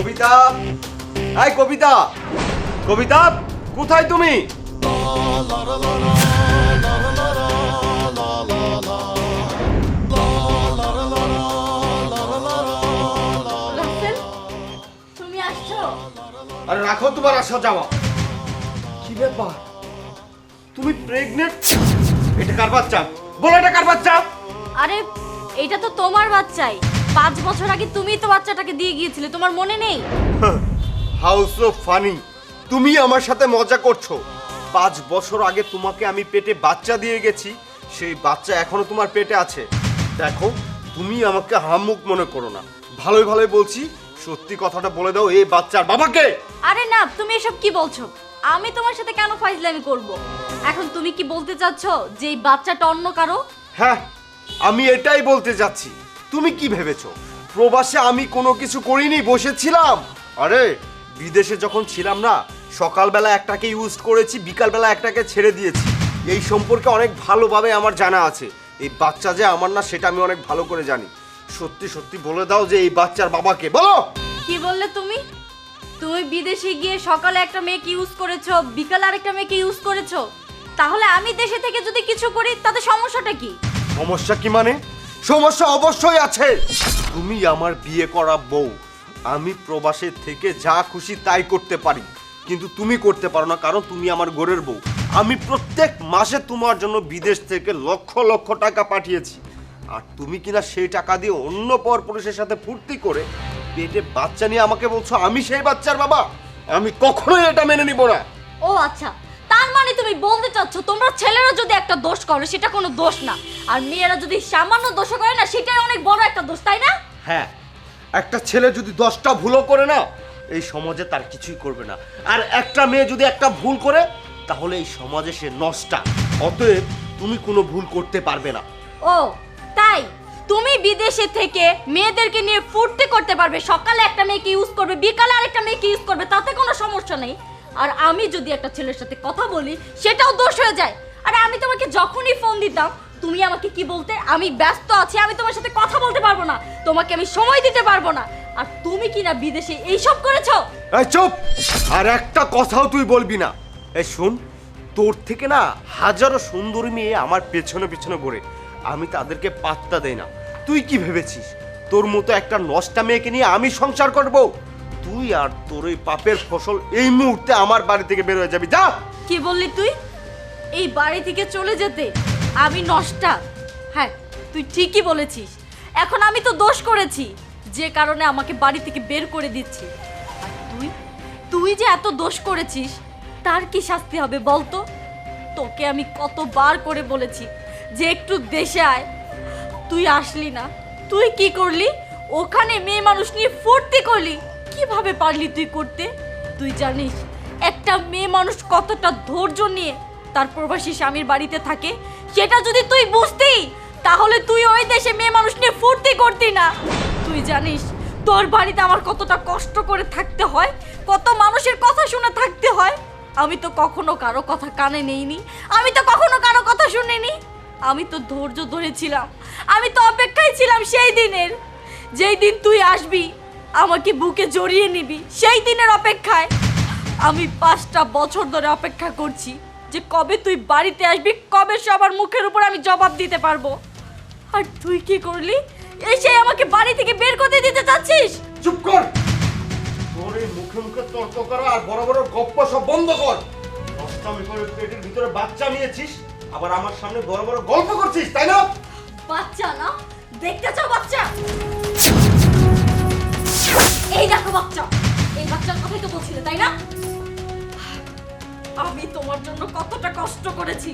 কবিতা। এই কবিতা কবিতা কোথায় তুমি? আরে রাখো তোমার আসা যাওয়া। কি ব্যাপার? তুমি প্রেগনেন্ট এটা কার বাচ্চা? বলো এটা কার বাচ্চা? আরে এটা তো তোমার বাচ্চাই। পাঁচ বছর আগে তুমিই তো বাচ্চাটাকে দিয়ে গিয়েছিলে তোমার মনে নেই? হাউস অফ ফানি তুমি আমার সাথে মজা করছ। পাঁচ বছর আগে তোমাকে আমি পেটে বাচ্চা দিয়ে গেছি সেই বাচ্চা এখনও তোমার পেটে আছে। দেখো তুমি আমাকে হামুক মনে করো না। ভালোই ভালোই বলছি সত্যি কথাটা বলে দাও এই বাচ্চার বাবাকে। আরে না তুমি এসব কি বলছো? আমি তোমার সাথে কেন ফাইজলামি করব? এখন তুমি কি বলতে চাচ্ছ যে এই বাচ্চাটা অন্য কারও? হ্যাঁ আমি এটাই বলতে যাচ্ছি। তুমি কি ভেবেছো? প্রবাসে আমি কোনো কিছু করিনি বসেছিলাম। আরে বিদেশে যখন ছিলাম না সকালবেলা একটাকে ইউজ করেছি বিকালবেলা একটাকে ছেড়ে দিয়েছি। এই সম্পর্কে অনেক ভালোভাবে আমার জানা আছে। এই বাচ্চা যে আমার না সেটা আমি অনেক ভালো করে জানি। সত্যি সত্যি বলে দাও যে এই বাচ্চার বাবাকে। বলো! কি বললে তুমি? তুমি বিদেশে গিয়ে সকালে একটা মেয়েকে ইউজ করেছ বিকালে আরেকটা মেয়েকে ইউজ করেছ। তাহলে আমি দেশে থেকে যদি কিছু করি তাতে সমস্যাটা কি? সমস্যা কি মানে? সমস্যা অবশ্যই আছে। তুমি আমার বিয়ে করা বউ। আমি প্রবাসে থেকে যা খুশি তাই করতে পারি। কিন্তু তুমি করতে পারো না কারণ তুমি আমার গোরের বউ। আমি প্রত্যেক মাসে তোমার জন্য বিদেশ থেকে লক্ষ লক্ষ টাকা পাঠিয়েছি। আর তুমি কিনা সেই টাকা দিয়ে অন্য পর পুরুষের সাথে ফুর্তি করে পেটে বাচ্চা নিয়ে আমাকে বলছো, আমি সেই বাচ্চার বাবা? আমি কখনোই এটা মেনে নিব না। ও আচ্ছা। মানে তুমি বলতে চাচ্ছ তোমরা ছেলেরা যদি একটা দোষ করো সেটা কোনো দোষ না। আর মেয়েরা যদি সামান্য দোষ করে না সেটাই অনেক বড় একটা দোষ তাই না? হ্যাঁ একটা ছেলে যদি দশটা ভুলও করে না এই সমাজে তার কিছুই করবে না। আর একটা মেয়ে যদি একটা ভুল করে তাহলে এই সমাজে সে নষ্টা। অতএব তুমি কোনো ভুল করতে পারবে না। ও তাই? তুমি বিদেশে থেকে মেয়েদেরকে নিয়ে ফুর্তি করতে পারবে। সকালে একটা মেয়েকে ইউজ করবে বিকালে আরেকটা মেয়েকে ইউজ করবে তাতে কোনো সমস্যা নেই। আর আমি যদি একটা ছেলের সাথে কথা বলি, সেটাও দোষ হয়ে যায়। আর আমি তোমাকে যখনই ফোন দিতাম, তুমি আমাকে কি বলতে, আমি ব্যস্ত আছি, আমি তোমার সাথে কথা বলতে পারব না। তোমাকে আমি সময় দিতে পারব না। আর তুমি কি না বিদেশে এইসব করেছ? এই চুপ! আর একটা কথাও তুই বলবি না। এই শুন, তোর থেকে না হাজারো সুন্দরী মেয়ে আমার পেছনে পেছনে ঘোরে। আমি তাদেরকে পাত্তা দেই না। তুই কি ভেবেছিস? তোর মতো একটা নষ্টা মেয়েকে নিয়ে আমি সংসার করব? তুই আর তোর ওই পাপের ফসল এই মুহূর্তে আমার বাড়ি থেকে বের হয়ে যাবি, যা। কি বললি তুই? এই বাড়ি থেকে চলে যেতে আমি নষ্টা। হ্যাঁ তুই ঠিকই বলেছিস। এখন আমি তো দোষ করেছি, যে কারণে আমাকে বাড়ি থেকে বের করে দিচ্ছি। আর তুই? তুই যে এত দোষ করেছিস, তার কি শাস্তি হবে বলতো তোকে আমি কতবার করে বলেছি যে একটু দেশে আয়। তুই আসলি না। তুই কি করলি? ওখানে মেয়ে মানুষ নিয়ে ফুর্তি করলি। কীভাবে পারলি তুই করতে? তুই জানিস, একটা মেয়ে মানুষ কতটা ধৈর্য নিয়ে তার প্রবাসী স্বামীর বাড়িতে থাকে, সেটা যদি তুই বুঝতি, তাহলে তুই ওই দেশে মেয়ে মানুষ নিয়ে ফুর্তি করতি না। তুই জানিস, তোর বাড়িতে আমার কতটা কষ্ট করে থাকতে হয়, কত মানুষের কথা শুনে থাকতে হয়। আমি তো কখনো কারও কথা কানে নেইনি, আমি তো কখনো কারও কথা শুনিনি। আমি তো ধৈর্য ধরেছিলাম, আমি তো অপেক্ষায় ছিলাম সেই দিনের, যেই দিন তুই আসবি আমাকে বুকে জড়িয়ে নিবি সেই দিনের অপেক্ষায়। আমি পাঁচটা বছর ধরে অপেক্ষা করছি যে কবে তুই বাড়িতে আসবি কবে সবার মুখের উপর আমি জবাব দিতে পারব। আর তুই কি করলি? এসে আমাকে বাড়ি থেকে বের করে দিতে চাচ্ছিস? চুপ কর! তোর এই মুখে মুখে তর্ক করা আর বড় বড় গপ্প সব বন্ধ কর! অষ্টমী করে পেটের ভিতরে বাচ্চা নিয়েছিস আবার আমার সামনে বড় বড় গল্প করছিস তাই না? বাচ্চা না দেখতে চাও বাচ্চা? এই দেখো বাচ্চা। এই বাচ্চার কথাই তো বলছিলে, তাই না? আমি তোমার জন্য কতটা কষ্ট করেছি।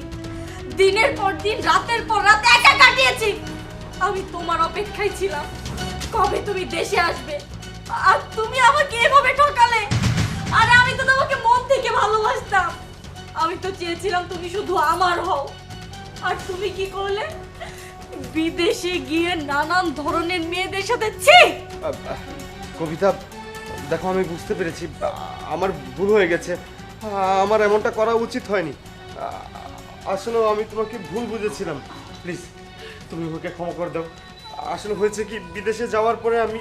দিনের পর দিন, রাতের পর রাত একা কাটিয়েছি। আমি তোমার অপেক্ষায় ছিলাম, কবে তুমি দেশে আসবে? আর তুমি আমাকে এভাবে ঠকালে? আরে আমি তো তোমাকে মন থেকে ভালোবাসতাম। আমি তো চেয়েছিলাম তুমি শুধু আমার হও। আর তুমি কি করলে? বিদেশে গিয়ে নানান ধরনের মেয়েদের সাথে ছি! কবিতা, দেখো আমি বুঝতে পেরেছি, আমার ভুল হয়ে গেছে। আমার এমনটা করা উচিত হয়নি। আসলে আমি তোমাকে ভুল বুঝেছিলাম। প্লিজ তুমি ওকে ক্ষমা করে দাও। আসলে হয়েছে কি, বিদেশে যাওয়ার পরে আমি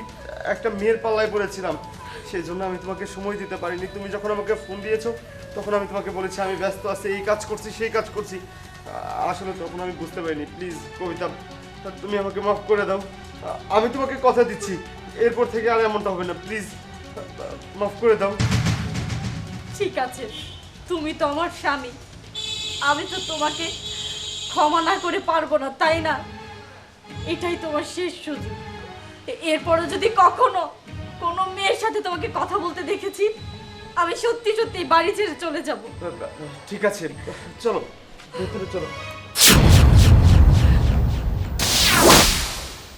একটা মেয়ের পাল্লায় পড়েছিলাম। সেই জন্য আমি তোমাকে সময় দিতে পারিনি। তুমি যখন আমাকে ফোন দিয়েছ, তখন আমি তোমাকে বলেছি, আমি ব্যস্ত আছি, এই কাজ করছি, সেই কাজ করছি। আসলে তখন আমি বুঝতে পারিনি। প্লিজ কবিতা, তুমি আমাকে মাফ করে দাও। আমি তোমাকে কথা দিচ্ছি। এরপর থেকে আর এমনটা হবে না। প্লিজ মাফ করে দাও। ঠিক আছে তুমি তো আমার স্বামী। আমি তো তোমাকে ক্ষমা না করে পারব না তাই না? এটাই তোমার শেষ সুযোগ। এ- এরপরে যদি কখনো কোনো মেয়ের সাথে তোমাকে কথা বলতে দেখেছি আমি সত্যি সত্যি বাড়ি ছেড়ে চলে যাব। ঠিক আছে চলো। ভেতরে চলো।